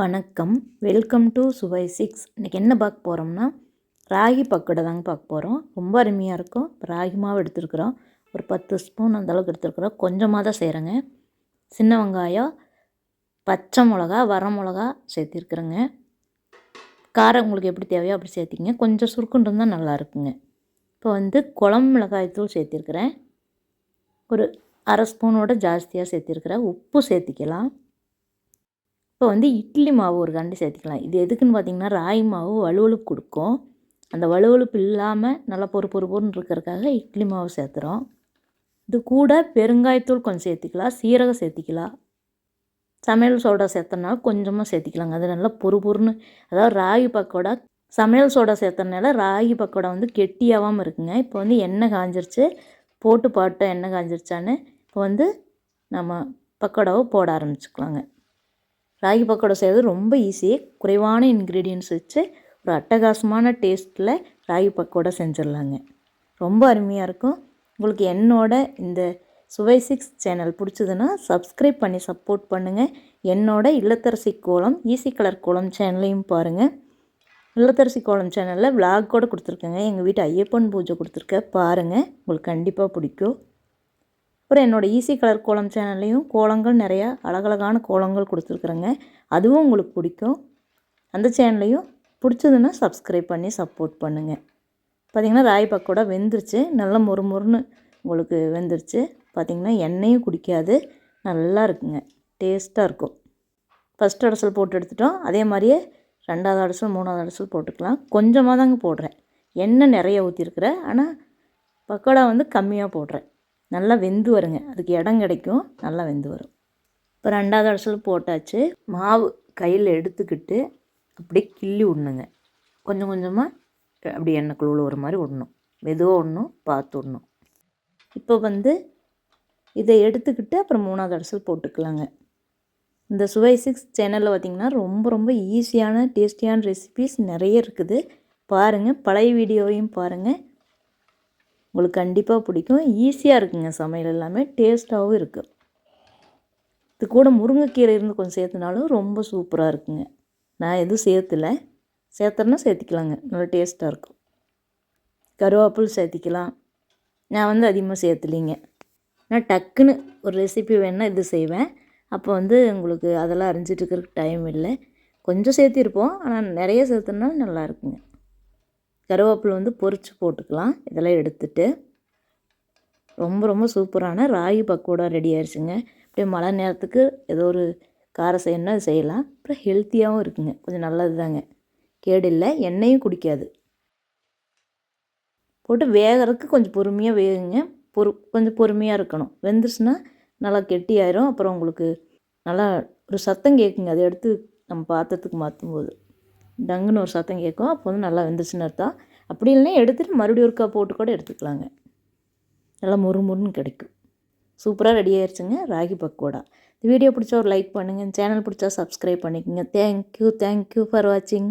வணக்கம். Welcome to சுவை six இன்றைக்கி என்ன பார்க்க போகிறோம்னா ராகி பக்கோடை தாங்க பார்க்க போகிறோம் ரொம்ப அருமையாக இருக்கும். ராகி மாவு எடுத்துருக்குறோம். ஒரு பத்து ஸ்பூன் அந்த அளவுக்கு எடுத்துருக்குறோம். கொஞ்சமாக தான் செய்கிறேங்க சின்ன வெங்காயம் பச்சை மிளகா வர மிளகா சேர்த்திருக்குறேங்க. காரம் உங்களுக்கு எப்படி தேவையோ அப்படி சேர்த்திங்க கொஞ்சம் சுருக்குன்னு இருந்தால் நல்லா இருக்குங்க. இப்போ வந்து குழம்பு மிளகாய் தூள் சேர்த்திருக்கிறேன். ஒரு அரை ஸ்பூனோட ஜாஸ்தியாக சேர்த்திருக்கிறேன் உப்பு சேர்த்திக்கலாம். இப்போ வந்து இட்லி மாவு ஒரு கண்டு சேர்த்திக்கலாம். இது எதுக்குன்னு பார்த்தீங்கன்னா ராகி மாவு வலுவலுப்பு கொடுக்கும். அந்த வலுவலுப்பு இல்லாமல் நல்லா பொறு பொறு பொருன்னு இருக்கிறதுக்காக இட்லி மாவு சேர்த்துறோம். இது கூட பெருங்காயத்தூள் கொஞ்சம் சேர்த்திக்கலாம். சீரகம் சேர்த்திக்கலாம். சமையல் சோடா சேர்த்தனால கொஞ்சமாக சேர்த்திக்கலாங்க. அது நல்லா பொறு பொறுன்னு. அதாவது ராகி பக்கோடா சமையல் சோடா சேர்த்தனால ராகி பக்கோடா வந்து கெட்டியாகாமல் இருக்குங்க. இப்போ வந்து எண்ணெய் காஞ்சிருச்சு. போட்டு பாட்டோம் எண்ணெய் காஞ்சிருச்சான்னு இப்போ வந்து நம்ம பக்கோடாவை போட ஆரம்பிச்சுக்கலாங்க. ராகி பக்கோடா செய்கிறது ரொம்ப ஈஸி குறைவான இன்க்ரீடியன்ஸ் வச்சு ஒரு அட்டகாசமான டேஸ்ட்டில் ராகி பக்கோடா செஞ்சிடலாங்க. ரொம்ப அருமையாக இருக்கும். உங்களுக்கு என்னோட இந்த சுவை சிக்ஸ் சேனல் பிடிச்சதுன்னா சப்ஸ்கிரைப் பண்ணி சப்போர்ட் பண்ணுங்கள் என்னோட இல்லத்தரசி கோலம் ஈஸி கலர் கோலம் சேனலையும் பாருங்கள் இல்லத்தரசி கோலம் சேனலில் விளாக் கூட கொடுத்துருக்கேங்க. எங்கள் வீட்டு ஐயப்பன் பூஜை கொடுத்துருக்கேன் பாருங்கள் உங்களுக்கு கண்டிப்பாக பிடிக்கும். அப்புறம் என்னோடய ஈஸி கலர் கோலம் சேனல்லையும் கோலங்கள் நிறையா அழகழகான கோலங்கள் கொடுத்துருக்குறேங்க. அதுவும் உங்களுக்கு பிடிக்கும். அந்த சேனல்லையும் பிடிச்சதுன்னா சப்ஸ்கிரைப் பண்ணி சப்போர்ட் பண்ணுங்கள் பார்த்திங்கன்னா ராய் பக்கோடா வெந்துருச்சு. நல்லா மொறு மொறுன்னு உங்களுக்கு வெந்துருச்சு. பார்த்திங்கன்னா எண்ணெயும் குடிக்காது. நல்லா இருக்குங்க. டேஸ்ட்டாக இருக்கும். ஃபஸ்ட் அடசல் போட்டு எடுத்துட்டோம். அதே மாதிரியே ரெண்டாவது அடசல் மூணாவது அடசல் போட்டுக்கலாம். கொஞ்சமாக தாங்க போடுறேன். எண்ணெய் நிறைய ஊற்றிருக்கிறேன் ஆனால் பக்கோடா வந்து கம்மியாக போடுறேன். நல்லா வெந்து வருங்க. அதுக்கு இடம் கிடைக்கும். நல்லா வெந்து வரும். இப்போ ரெண்டாவது அடசல் போட்டாச்சு. மாவு கையில் எடுத்துக்கிட்டு அப்படியே கிள்ளி விடணுங்க. கொஞ்சம் கொஞ்சமாக அப்படி எண்ணெய் ஒரு மாதிரி விடணும். மெதுவாக விடணும். பார்த்து விடணும். இப்போ வந்து இதை எடுத்துக்கிட்டு அப்புறம் மூணாவது அடசல் போட்டுக்கலாங்க. இந்த சுவை சிக்ஸ் சேனலில் பார்த்திங்கன்னா ரொம்ப ரொம்ப ஈஸியான டேஸ்டியான ரெசிபீஸ் நிறைய இருக்குது. பாருங்கள் பழைய வீடியோவையும் பாருங்கள் உங்களுக்கு கண்டிப்பாக பிடிக்கும். ஈஸியாக இருக்குங்க சமையல் எல்லாமே. டேஸ்ட்டாகவும் இருக்குது இது கூட முருங்கைக்கீரை இருந்து கொஞ்சம் சேர்த்துனாலும் ரொம்ப சூப்பராக இருக்குங்க. நான் எதுவும் சேர்த்துல. சேர்த்தனா சேர்த்திக்கலாங்க. நல்லா டேஸ்ட்டாக இருக்கும். கருவேப்பில் சேர்த்திக்கலாம். நான் வந்து அதிகமாக சேர்த்துலிங்க. நான் டக்குன்னு ஒரு ரெசிபி வேணால் இது செய்வேன். அப்போ வந்து உங்களுக்கு அதெல்லாம் அரிஞ்சிட்டு இருக்கிறதுக்கு டைம் இல்லை. கொஞ்சம் சேர்த்திருப்போம். ஆனால் நிறைய சேர்த்துனா நல்லா இருக்குங்க. கருவேப்பிலை வந்து பொரித்து போட்டுக்கலாம். இதெல்லாம் எடுத்துட்டு ரொம்ப ரொம்ப சூப்பரான ராகி பக்கோடா ரெடி ஆயிடுச்சுங்க அப்படியே மழை நேரத்துக்கு ஏதோ ஒரு காரம் செய்யணும்னா அது செய்யலாம். அப்புறம் ஹெல்த்தியாகவும் இருக்குங்க. கொஞ்சம் நல்லது தாங்க கேடு இல்லை. எண்ணெயும் குடிக்காது. போட்டு வேகிறதுக்கு கொஞ்சம் பொறுமையாக வேகுங்க. பொறு கொஞ்சம் பொறுமையாக இருக்கணும். வெந்துருச்சுன்னா நல்லா கெட்டியாயிரும். அப்புறம் உங்களுக்கு நல்லா ஒரு சத்தம் கேட்குங்க அதை எடுத்து நம்ம பாத்திரத்துக்கு மாற்றும் போது டங்குன்னு ஒரு சத்தம் கேட்கும். அப்போ வந்து நல்லா வெந்துச்சுன்னு அர்த்தம். அப்படி இல்லைன்னா எடுத்துகிட்டு மறுபடியும் ஒருக்கா போட்டு கூட எடுத்துக்கலாங்க. நல்லா முறுமுறுன்னு கிடைக்கும். சூப்பராக ரெடி ஆயிடுச்சுங்க ராகி பக்கோடா. இந்த வீடியோ பிடிச்சா ஒரு லைக் பண்ணுங்கள் சேனல் பிடிச்சா சப்ஸ்கிரைப் பண்ணிக்கோங்க. தேங்க்யூ தேங்க்யூ ஃபார் வாட்சிங்